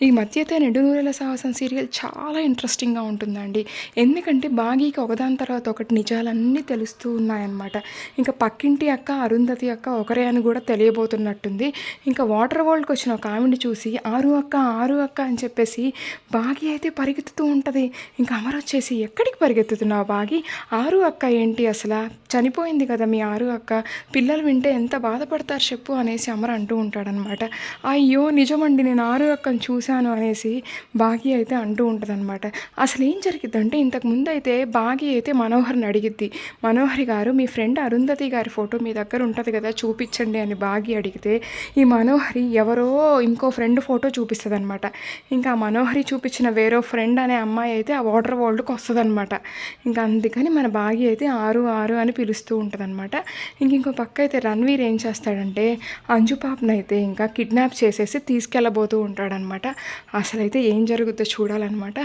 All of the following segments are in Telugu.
ఈ మధ్య అయితే నిండు నూరేల సాహసం సీరియల్ చాలా ఇంట్రెస్టింగ్గా ఉంటుందండి. ఎందుకంటే బాగీకి ఒకదాని తర్వాత ఒకటి నిజాలన్నీ తెలుస్తూ ఉన్నాయన్నమాట. ఇంకా పక్కింటి అక్క అరుంధతి అక్క ఒకరే అని కూడా తెలియబోతున్నట్టుంది. ఇంకా వాటర్ వరల్డ్కి వచ్చిన ఒక ఆవిడ చూసి ఆరు అక్క ఆరు అక్క అని చెప్పేసి బాగి అయితే పరిగెత్తుతూ ఉంటుంది. ఇంకా అమర వచ్చేసి ఎక్కడికి పరిగెత్తుతున్నావు బాగి? ఆరు అక్క ఏంటి అసలు? చనిపోయింది కదా మీ ఆరు అక్క. పిల్లలు వింటే ఎంత బాధపడతారు చెప్పు అనేసి అమర అంటూ ఉంటాడనమాట అయ్యో నిజమండి నేను ఆరు అక్కను చూసి చూశాను అనేసి బాగి అయితే అంటూ ఉంటుందన్నమాట. అసలు ఏం జరిగిద్దంటే ఇంతకు ముందు అయితే బాగి అయితే మనోహర్ని అడిగిద్ది. మనోహరి గారు మీ ఫ్రెండ్ అరుంధతి గారి ఫోటో మీ దగ్గర ఉంటుంది కదా చూపించండి అని బాగి అడిగితే ఈ మనోహరి ఎవరో ఇంకో ఫ్రెండ్ ఫోటో చూపిస్తుంది అనమాట ఇంకా మనోహరి చూపించిన వేరే ఫ్రెండ్ అనే అమ్మాయి అయితే ఆ వాటర్ వరల్డ్కి వస్తుందన్నమాట. ఇంకా అందుకని మన బాగి అయితే ఆరు ఆరు అని పిలుస్తూ ఉంటుంది అనమాట ఇంక ఇంకో పక్క అయితే రణ్వీర్ ఏం చేస్తాడంటే అంజు అయితే ఇంకా కిడ్నాప్ చేసేసి తీసుకెళ్ళబోతూ ఉంటాడనమాట అసలైతే ఏం జరుగుతుందో చూడాలన్నమాట.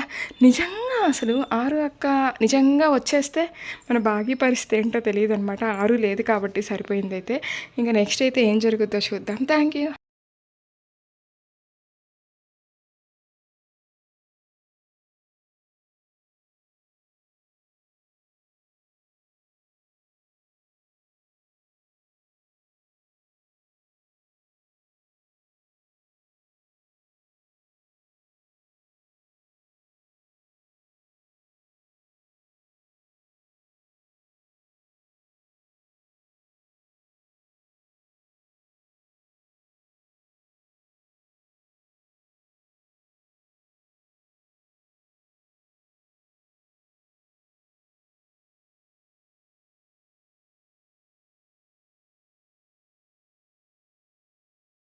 నిజంగా అసలు ఆరు అక్క నిజంగా వచ్చేస్తే మన బాగీ పరిస్థితి ఏంటో తెలియదు అనమాట ఆరు లేదు కాబట్టి సరిపోయింది అయితే ఇంకా నెక్స్ట్ అయితే ఏం జరుగుతుందో చూద్దాం. Thank you